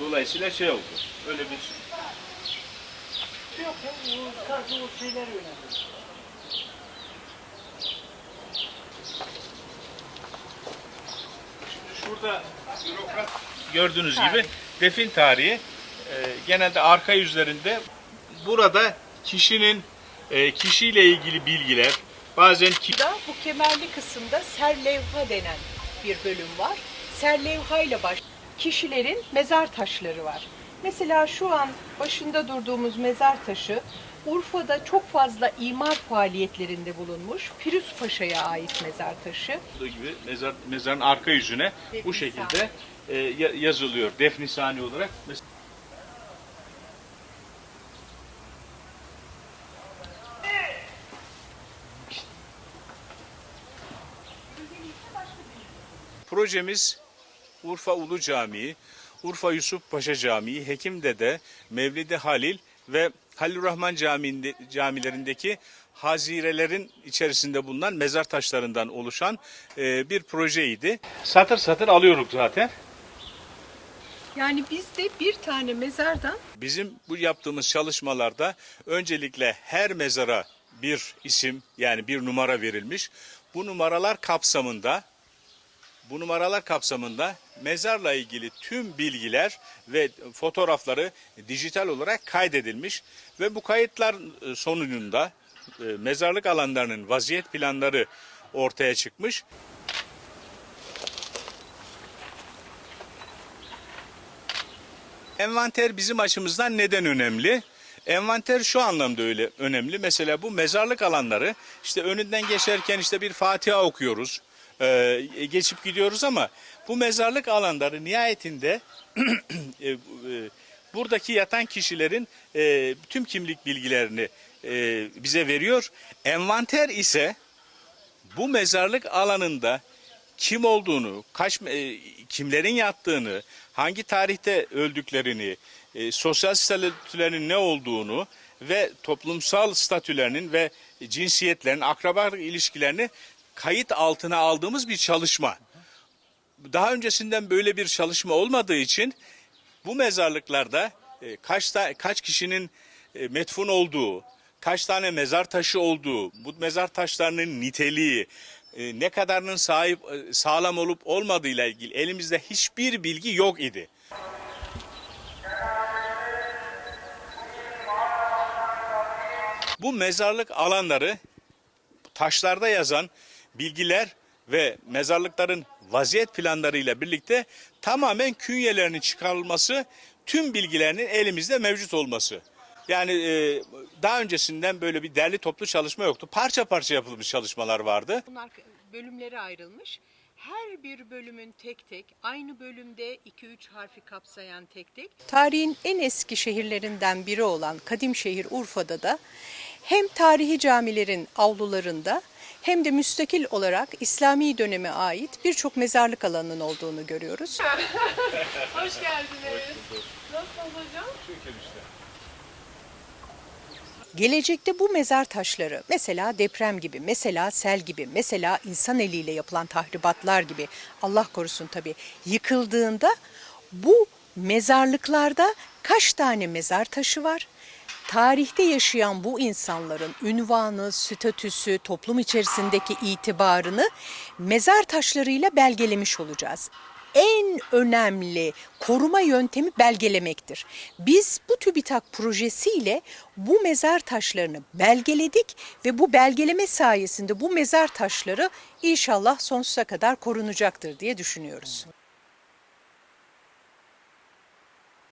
Dolayısıyla şey oldu. Öyle bir Yok ya, bu sadece o şeyler önemli. Şimdi şurada bürokrat gördüğünüz gibi defin tarihi e, genelde arka yüzlerinde burada kişinin e, kişiyle ilgili bilgiler bazen ki, bu kemerli kısımda serlevha denen bir bölüm var. Serlevha ile baş kişilerin mezar taşları var. Mesela şu an başında durduğumuz mezar taşı Urfa'da çok fazla imar faaliyetlerinde bulunmuş Firuz Paşa'ya ait mezar taşı. olduğu gibi mezar, mezarın arka yüzüne bu Defnisane. şekilde e, ya- yazılıyor defnisane olarak. Projemiz Urfa Ulu Camii, Urfa Yusuf Paşa Camii, Hekimdede, Mevlidi Halil ve Halil Rahman Camii'nde, camilerindeki hazirelerin içerisinde bulunan mezar taşlarından oluşan e, bir projeydi. Satır satır alıyorduk zaten. Yani bizde bir tane mezardan Bizim bu yaptığımız çalışmalarda öncelikle her mezara bir isim yani bir numara verilmiş. Bu numaralar kapsamında bu numaralar kapsamında mezarla ilgili tüm bilgiler ve fotoğrafları dijital olarak kaydedilmiş ve bu kayıtlar e, sonucunda e, mezarlık alanlarının vaziyet planları ortaya çıkmış. Envanter bizim açımızdan neden önemli? Envanter şu anlamda öyle önemli. Mesela bu mezarlık alanları işte önünden geçerken işte bir Fatiha okuyoruz. E, geçip gidiyoruz ama bu mezarlık alanları nihayetinde e, e, buradaki yatan kişilerin e, tüm kimlik bilgilerini e, bize veriyor. Envanter ise bu mezarlık alanında kim olduğunu, kaç e, kimlerin yattığını, hangi tarihte öldüklerini, e, sosyal statülerinin ne olduğunu ve toplumsal statülerinin ve cinsiyetlerin, akrabalık ilişkilerini kayıt altına aldığımız bir çalışma. Daha öncesinden böyle bir çalışma olmadığı için bu mezarlıklarda e, kaç ta, kaç kişinin e, metfun olduğu, kaç tane mezar taşı olduğu, bu mezar taşlarının niteliği, e, ne kadarının sahip sağlam olup olmadığıyla ilgili elimizde hiçbir bilgi yok idi. Bu mezarlık alanları taşlarda yazan bilgiler ve mezarlıkların vaziyet planlarıyla birlikte tamamen künyelerinin çıkarılması, tüm bilgilerinin elimizde mevcut olması. Yani e, daha öncesinden böyle bir derli toplu çalışma yoktu. Parça parça yapılmış çalışmalar vardı. bunlar bölümlere ayrılmış. Her bir bölümün tek tek aynı bölümde 2-3 harfi kapsayan tek tek. Tarihin en eski şehirlerinden biri olan kadim şehir Urfa'da da hem tarihi camilerin avlularında hem de müstakil olarak İslami döneme ait birçok mezarlık alanının olduğunu görüyoruz. Hoş geldiniz. Nasılsınız hocam? Gelecekte bu mezar taşları mesela deprem gibi, mesela sel gibi, mesela insan eliyle yapılan tahribatlar gibi Allah korusun tabii yıkıldığında bu mezarlıklarda kaç tane mezar taşı var? Tarihte yaşayan bu insanların ünvanı, statüsü, toplum içerisindeki itibarını mezar taşlarıyla belgelemiş olacağız en önemli koruma yöntemi belgelemektir. Biz bu TÜBİTAK projesiyle bu mezar taşlarını belgeledik ve bu belgeleme sayesinde bu mezar taşları inşallah sonsuza kadar korunacaktır diye düşünüyoruz.